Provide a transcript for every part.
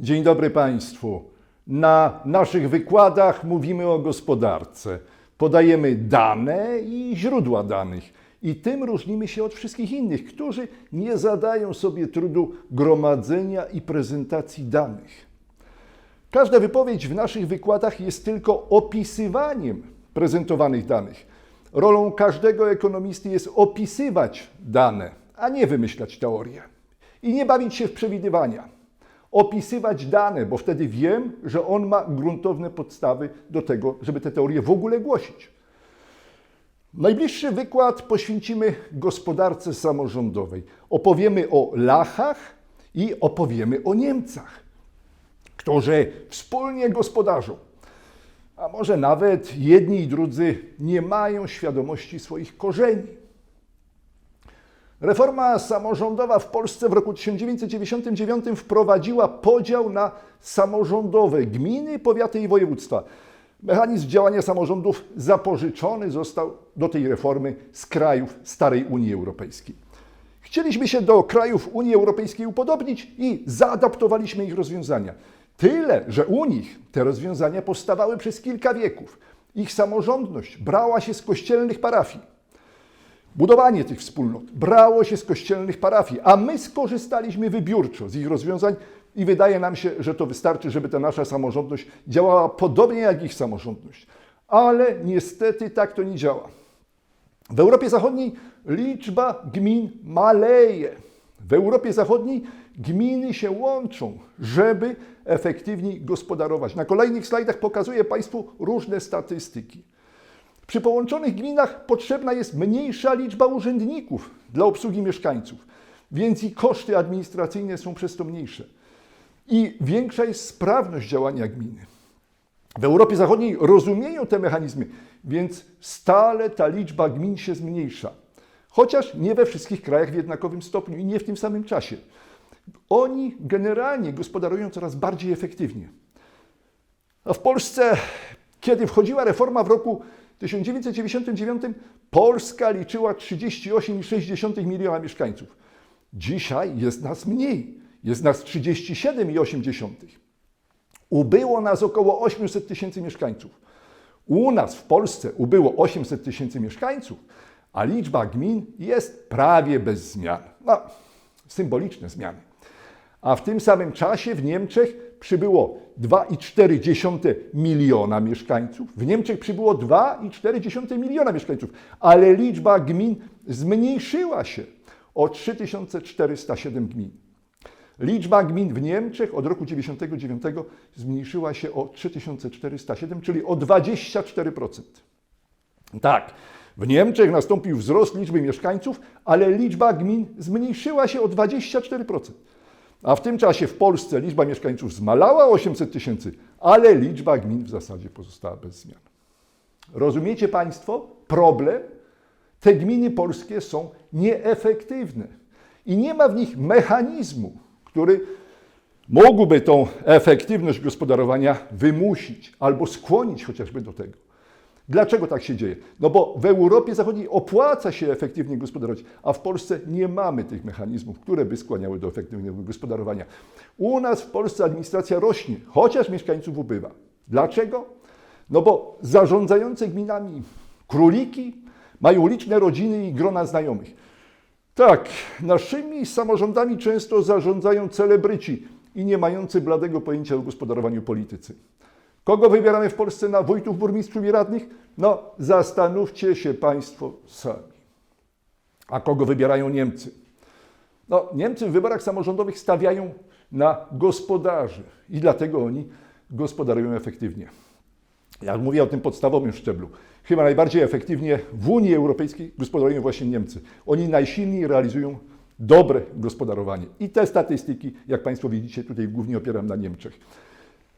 Dzień dobry Państwu. Na naszych wykładach mówimy o gospodarce. Podajemy dane i źródła danych. I tym różnimy się od wszystkich innych, którzy nie zadają sobie trudu gromadzenia i prezentacji danych. Każda wypowiedź w naszych wykładach jest tylko opisywaniem prezentowanych danych. Rolą każdego ekonomisty jest opisywać dane, a nie wymyślać teorie. I nie bawić się w przewidywania opisywać dane, bo wtedy wiem, że on ma gruntowne podstawy do tego, żeby te teorie w ogóle głosić. Najbliższy wykład poświęcimy gospodarce samorządowej. Opowiemy o Lachach i opowiemy o Niemcach, którzy wspólnie gospodarzą. A może nawet jedni i drudzy nie mają świadomości swoich korzeni. Reforma samorządowa w Polsce w roku 1999 wprowadziła podział na samorządowe gminy, powiaty i województwa. Mechanizm działania samorządów zapożyczony został do tej reformy z krajów starej Unii Europejskiej. Chcieliśmy się do krajów Unii Europejskiej upodobnić i zaadaptowaliśmy ich rozwiązania. Tyle, że u nich te rozwiązania powstawały przez kilka wieków. Ich samorządność brała się z kościelnych parafii. Budowanie tych wspólnot brało się z kościelnych parafii, a my skorzystaliśmy wybiórczo z ich rozwiązań i wydaje nam się, że to wystarczy, żeby ta nasza samorządność działała podobnie jak ich samorządność. Ale niestety tak to nie działa. W Europie Zachodniej liczba gmin maleje. W Europie Zachodniej gminy się łączą, żeby efektywniej gospodarować. Na kolejnych slajdach pokazuję Państwu różne statystyki. Przy połączonych gminach potrzebna jest mniejsza liczba urzędników dla obsługi mieszkańców, więc i koszty administracyjne są przez to mniejsze. I większa jest sprawność działania gminy. W Europie Zachodniej rozumieją te mechanizmy, więc stale ta liczba gmin się zmniejsza. Chociaż nie we wszystkich krajach w jednakowym stopniu i nie w tym samym czasie. Oni generalnie gospodarują coraz bardziej efektywnie. A w Polsce, kiedy wchodziła reforma w roku 1999 Polska liczyła 38,6 miliona mieszkańców. Dzisiaj jest nas mniej, jest nas 37,8. Ubyło nas około 800 tysięcy mieszkańców. U nas w Polsce ubyło 800 tysięcy mieszkańców, a liczba gmin jest prawie bez zmian. No, symboliczne zmiany. A w tym samym czasie w Niemczech przybyło 2,4 miliona mieszkańców. W Niemczech przybyło 2,4 miliona mieszkańców, ale liczba gmin zmniejszyła się o 3407 gmin. Liczba gmin w Niemczech od roku 1999 zmniejszyła się o 3407, czyli o 24%. Tak, w Niemczech nastąpił wzrost liczby mieszkańców, ale liczba gmin zmniejszyła się o 24%. A w tym czasie w Polsce liczba mieszkańców zmalała o 800 tysięcy, ale liczba gmin w zasadzie pozostała bez zmian. Rozumiecie Państwo problem? Te gminy polskie są nieefektywne i nie ma w nich mechanizmu, który mógłby tą efektywność gospodarowania wymusić albo skłonić chociażby do tego. Dlaczego tak się dzieje? No bo w Europie Zachodniej opłaca się efektywnie gospodarować, a w Polsce nie mamy tych mechanizmów, które by skłaniały do efektywnego gospodarowania. U nas w Polsce administracja rośnie, chociaż mieszkańców ubywa. Dlaczego? No bo zarządzające gminami króliki mają liczne rodziny i grona znajomych. Tak, naszymi samorządami często zarządzają celebryci i nie mający bladego pojęcia o gospodarowaniu politycy. Kogo wybieramy w Polsce na wójtów, burmistrzów i radnych? No, zastanówcie się Państwo sami. A kogo wybierają Niemcy? No, Niemcy w wyborach samorządowych stawiają na gospodarzy i dlatego oni gospodarują efektywnie. Jak mówię o tym podstawowym szczeblu, chyba najbardziej efektywnie w Unii Europejskiej gospodarują właśnie Niemcy. Oni najsilniej realizują dobre gospodarowanie. I te statystyki, jak Państwo widzicie, tutaj głównie opieram na Niemczech.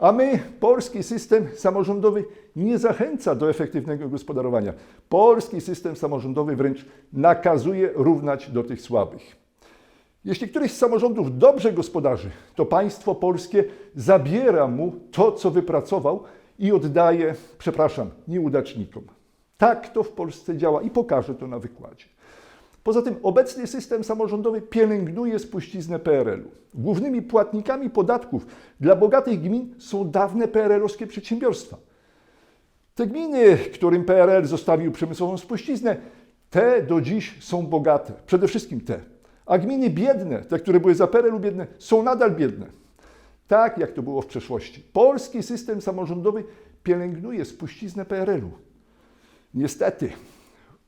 A my, polski system samorządowy nie zachęca do efektywnego gospodarowania. Polski system samorządowy wręcz nakazuje równać do tych słabych. Jeśli któryś z samorządów dobrze gospodarzy, to państwo polskie zabiera mu to, co wypracował i oddaje, przepraszam, nieudacznikom. Tak to w Polsce działa i pokażę to na wykładzie. Poza tym obecny system samorządowy pielęgnuje spuściznę PRL-u. Głównymi płatnikami podatków dla bogatych gmin są dawne PRL-owskie przedsiębiorstwa. Te gminy, którym PRL zostawił przemysłową spuściznę, te do dziś są bogate. Przede wszystkim te. A gminy biedne, te, które były za PRL-u biedne, są nadal biedne. Tak jak to było w przeszłości. Polski system samorządowy pielęgnuje spuściznę PRL-u. Niestety,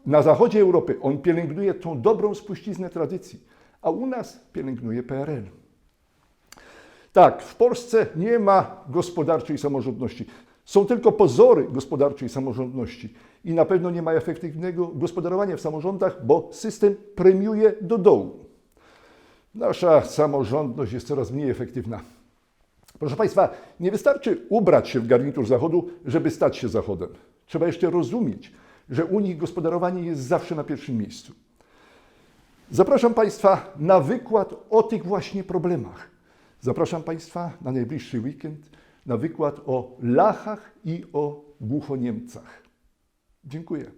na zachodzie Europy on pielęgnuje tą dobrą spuściznę tradycji, a u nas pielęgnuje PRL. Tak, w Polsce nie ma gospodarczej samorządności. Są tylko pozory gospodarczej samorządności i na pewno nie ma efektywnego gospodarowania w samorządach, bo system premiuje do dołu. Nasza samorządność jest coraz mniej efektywna. Proszę Państwa, nie wystarczy ubrać się w garnitur Zachodu, żeby stać się Zachodem. Trzeba jeszcze rozumieć, że u nich gospodarowanie jest zawsze na pierwszym miejscu. Zapraszam Państwa na wykład o tych właśnie problemach. Zapraszam Państwa na najbliższy weekend na wykład o lachach i o głuchoniemcach. Dziękuję.